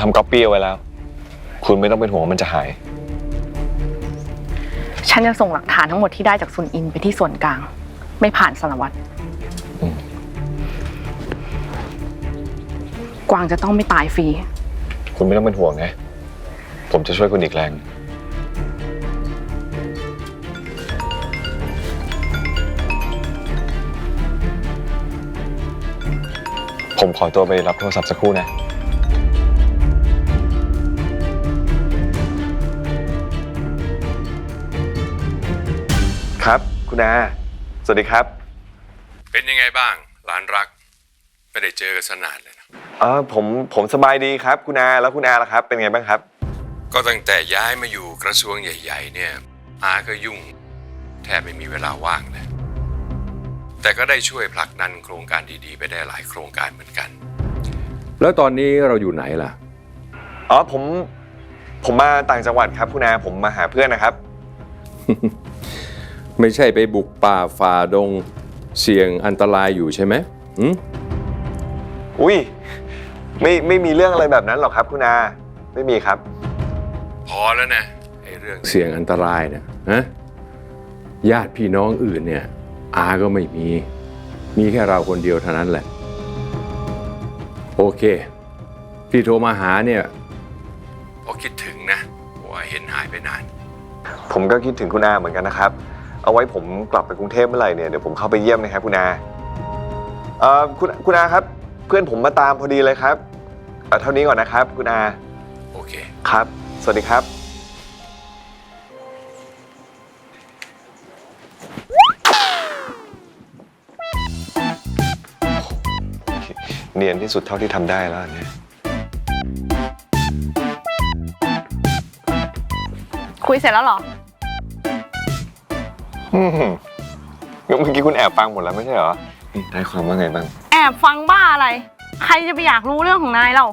ทำก๊อปปี้เอาไว้แล้ว คุณไม่ต้องเป็นห่วงว่ามันจะหาย ฉันจะส่งหลักฐานทั้งหมดที่ได้จากซุนอินไปที่ส่วนกลาง ไม่ผ่านสารวัตรอืม กวางจะต้องไม่ตายฟรี คุณไม่ต้องเป็นห่วงนะ ผมจะช่วยคุณอีกแรง ผมขอตัวไปรับโทรศัพท์สักครู่นะ ครับคุณอาสวัสดีครับ เป็นยังไงบ้างหลานรัก ไม่ได้เจอกันสนานเลยนะ เออผมผมสบายดีครับ คุณอาแล้วคุณอาล่ะครับ เป็นไงบ้างครับ ก็ตั้งแต่ย้ายมาอยู่กระทรวงใหญ่ ๆ เนี่ย อาก็ยุ่ง แทบไม่มีเวลาว่างเลย แต่ก็ได้ช่วยผลักดันโครงการดีๆ ไปได้หลายโครงการเหมือนกัน แล้วตอนนี้เราอยู่ไหนล่ะ อ๋อผมผมมาต่างจังหวัดครับ คุณอาผมมาหาเพื่อนนะครับ ไม่ใช่ไปบุกป่าฝ่าดงเสี่ยงอันตรายอยู่ใช่ไหมหืมอุ้ยไม่ไม่มีเรื่องอะไรแบบนั้นหรอกครับ คุณอาไม่มีครับ พอแล้วนะไอ้เรื่องเสี่ยงอันตรายเนี่ยฮะญาติพี่น้องอื่นเนี่ย อาก็ไม่มี มีแค่เราคนเดียวเท่านั้นแหละ โอเค พี่โทรมาหาเนี่ยพอคิดถึงนะว่าเห็นหายไปนาน ผมก็คิดถึงคุณอาเหมือนกันนะครับ เอาไว้ผมกลับไปกรุงเทพเมื่อไหร่เนี่ยเดี๋ยวผมเข้าไปเยี่ยมนะครับคุณอาเอ่อคุณคุณอาครับ เพื่อนผมมาตามพอดีเลยครับเอ่อเท่านี้ก่อนนะครับ คุณอาโอเค ครับ สวัสดีครับ เนียนที่สุดเท่าที่ทำได้แล้วอันเนี่ย คุยเสร็จแล้วเหรอ อืมเมื่อกี้คุณแอบฟังหมดแล้วไม่ใช่เหรอนี่ได้ความว่าไงบ้าง แอบฟังบ้าอะไร ใครจะไปอยากรู้เรื่องของนายเรา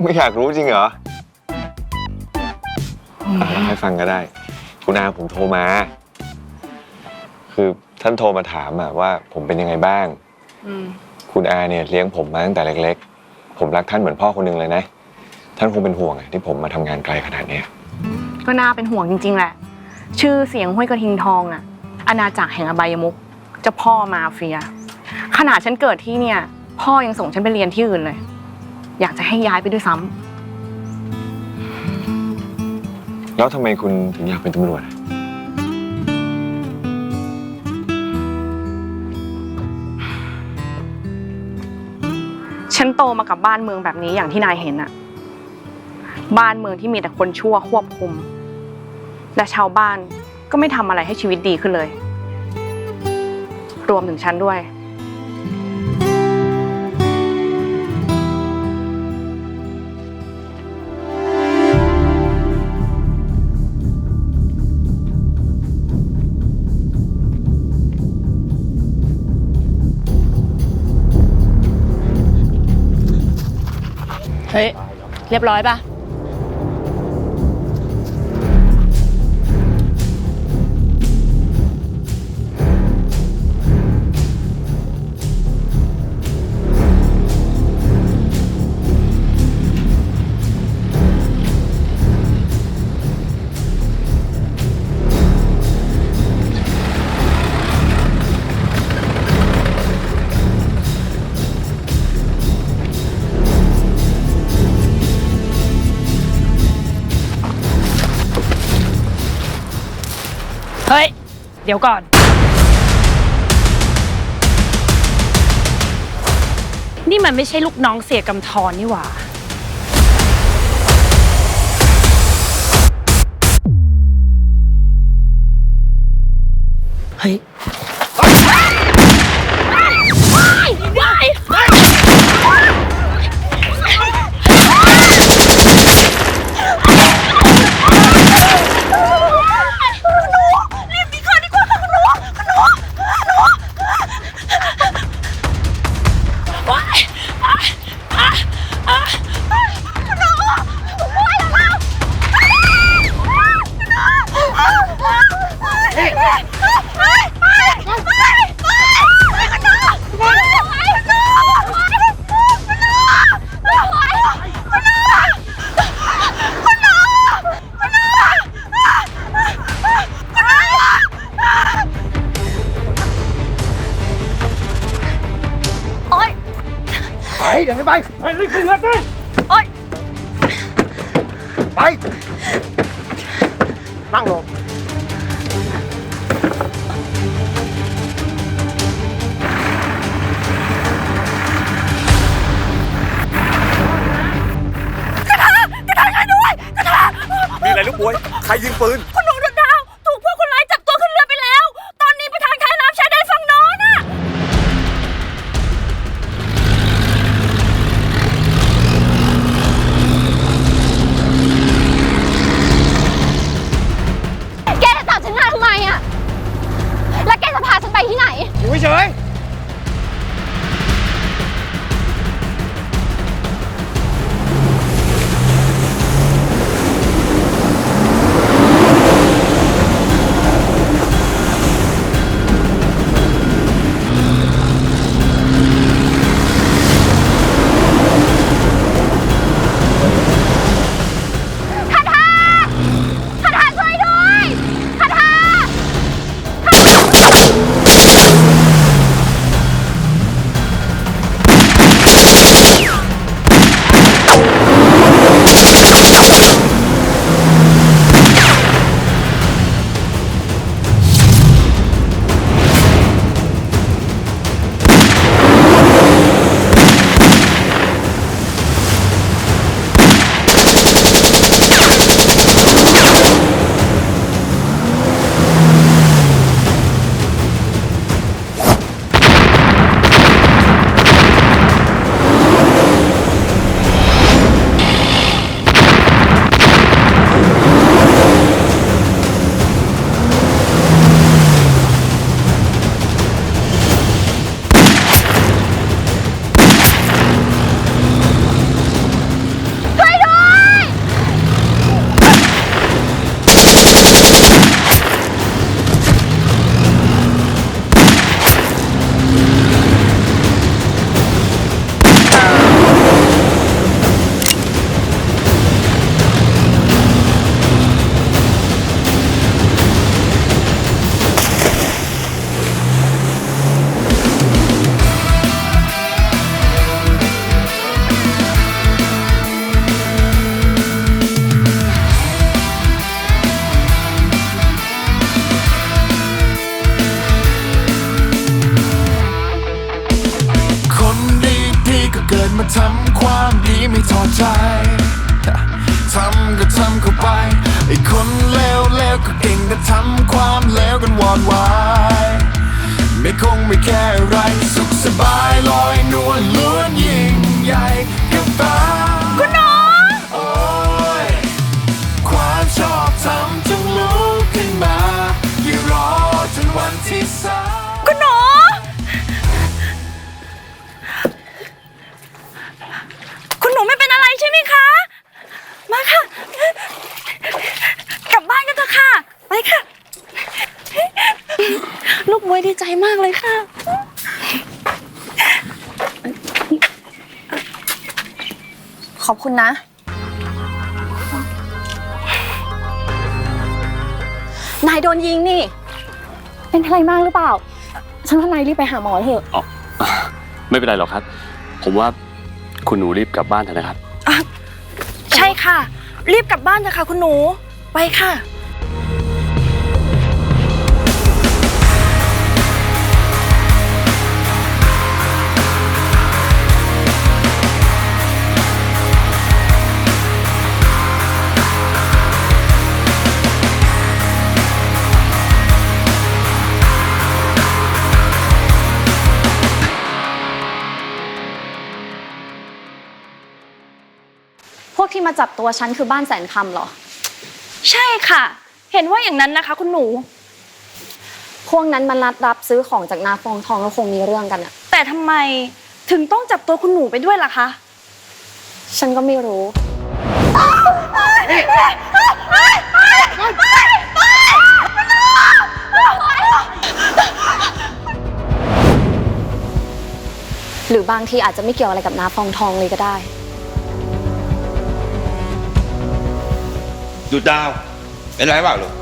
ไม่อยากรู้จริงเหรออะเล่าให้ฟังก็ได้ คุณอาผมโทรมา คือท่านโทรมาถามอะว่าผมเป็นยังไงบ้าง อืม คุณอาเนี่ยเลี้ยงผมมาตั้งแต่เล็ก ๆ ผมรักท่านเหมือนพ่อคนหนึ่งเลยนะ ท่านคงเป็นห่วงอะที่ผมมาทำงานไกลขนาดเนี้ยก็น่าเป็นห่วงจริง ๆ แหละ ชื่อเสียงห้วยกระทิงทองอะ อาณาจักรแห่งอบายมุกเจ้าพ่อมาเฟีย ขนาดฉันเกิดที่เนี่ย พ่อยังส่งฉันไปเรียนที่อื่นเลย อยากจะให้ย้ายไปด้วยซ้ำแล้วทำไมคุณถึงอยากเป็นตำรวจอะฉันโตมากับบ้านเมืองแบบนี้อย่างที่นายเห็นอะบ้านเมืองที่มีแต่คนชั่วควบคุม และชาวบ้าน ก็ไม่ทำอะไรให้ชีวิตดีขึ้นเลย รวมถึงฉันด้วย เฮ้ย เรียบร้อยปะ เดี๋ยวก่อน นี่มันไม่ใช่ลูกน้องเสียกำธรนี่หว่า เฮ้ย เดี๋ยวให้ไปไปรีบขึ้นรถเลยโอ๊ยไป นั่งลงมีอะไรลูกบวย ใครยิงปืน อยู่เทำความดีไม่ทอใจ ทำก็ทำเข้าไป ไอ้คนเลวเลวก็เก่งแต่ทำความเลวกันวอดวาย ไม่คงไม่แค่ไรสุขสบายลอยนวลล้วนยิ่งใหญ่กับตา มวยดีใจมากเลยค่ะ ขอบคุณนะ นายโดนยิงนี่ เป็นอะไรมากหรือเปล่า ฉันว่านายรีบไปหาหมอเถอะไม่เป็นไรหรอกครับ ผมว่าคุณหนูรีบกลับบ้านเถอะนะครับ ใช่ค่ะ รีบกลับบ้านเถอะค่ะ คุณหนู ไปค่ะ พวกที่มาจับตัวฉันคือบ้านแสนคำเหรอ ใช่ค่ะ เห็นว่าอย่างนั้นนะคะ คุณหนู พวกนั้นมันนัดรับซื้อของจากนาฟองทองแล้วคงมีเรื่องกันอะแต่ทำไมถึงต้องจับตัวคุณหนูไปด้วยล่ะคะ ฉันก็ไม่รู้ หรือบางทีอาจจะไม่เกี่ยวอะไรกับนาฟองทองเลยก็ได้ หยุดดาว เป็นไรเปล่าลูก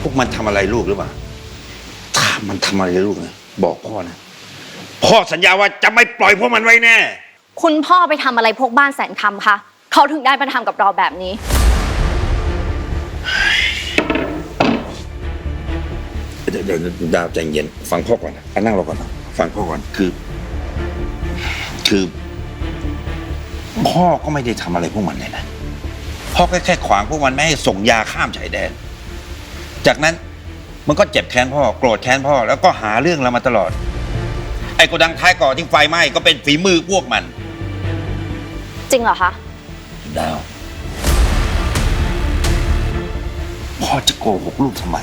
พวกมันทำอะไรลูกหรือเปล่า ถ้ามันทำอะไรลูกนะบอกพ่อนะ พ่อสัญญาว่าจะไม่ปล่อยพวกมันไว้แน่ คุณพ่อไปทำอะไรพวกบ้านแสนคำคะเขาถึงได้มาทำกับเราแบบนี้ เดี๋ยวเดี๋ยวดาวใจเย็น ฟังพ่อก่อนนะอะนั่งรอก่อนนะฟังพ่อก่อนคือ คือ พ่อก็ไม่ได้ทำอะไรพวกมันเลยนะ พ่อก็แค่ขวางพวกมันไม่ให้ส่งยาข้ามชายแดน จากนั้นมันก็เจ็บแค้นพ่อโกรธแค้นพ่อแล้วก็หาเรื่องเรามาตลอด ไอ้โกดังท้ายก่อที่ไฟไหม้ก็เป็นฝีมือพวกมันจริงเหรอคะ ดาว พ่อจะโกหกลูกทำไม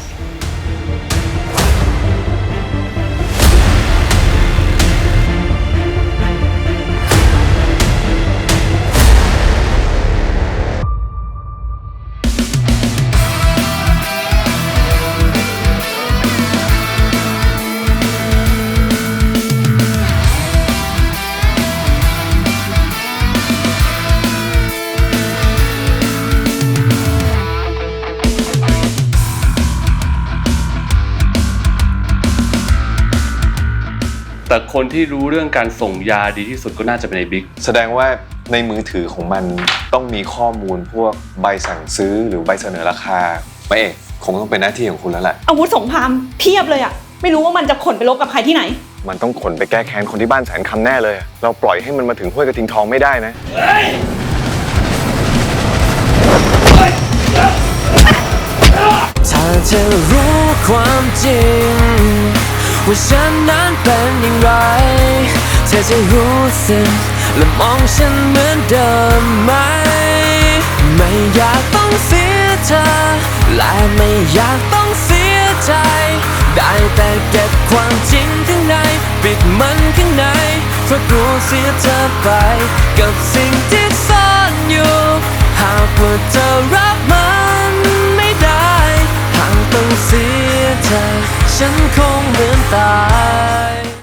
แต่คนที่รู้เรื่องการส่งยาดีที่สุดก็น่าจะเป็นไอ้บิ๊ก แสดงว่าในมือถือของมันต้องมีข้อมูลพวกใบสั่งซื้อหรือใบเสนอราคาไม่เอกคงต้องเป็นหน้าที่ของคุณแล้วแหละอาวุธสงครามเพียบเลยอะไม่รู้ว่ามันจะขนไปรบกับใครที่ไหน มันต้องขนไปแก้แค้นคนที่บ้านแสนคำแน่เลย เราปล่อยให้มันมาถึงห้วยกระทิงทองไม่ได้นะ ถ้าเธอรู้ความจริง ว่าฉันนั้นเป็นอย่างไร เธอจะรู้สึกและมองฉันเหมือนเดิมไหม ไม่อยากต้องเสียเธอ และไม่อยากต้องเสียใจ ได้แต่เก็บความจริงข้างใน ปิดมันข้างใน เพราะกลัวเสียเธอไป กับสิ่งที่ซ่อนอยู่ หากว่าเธอรับมัน เสียใจ ฉันคงเหมือนตาย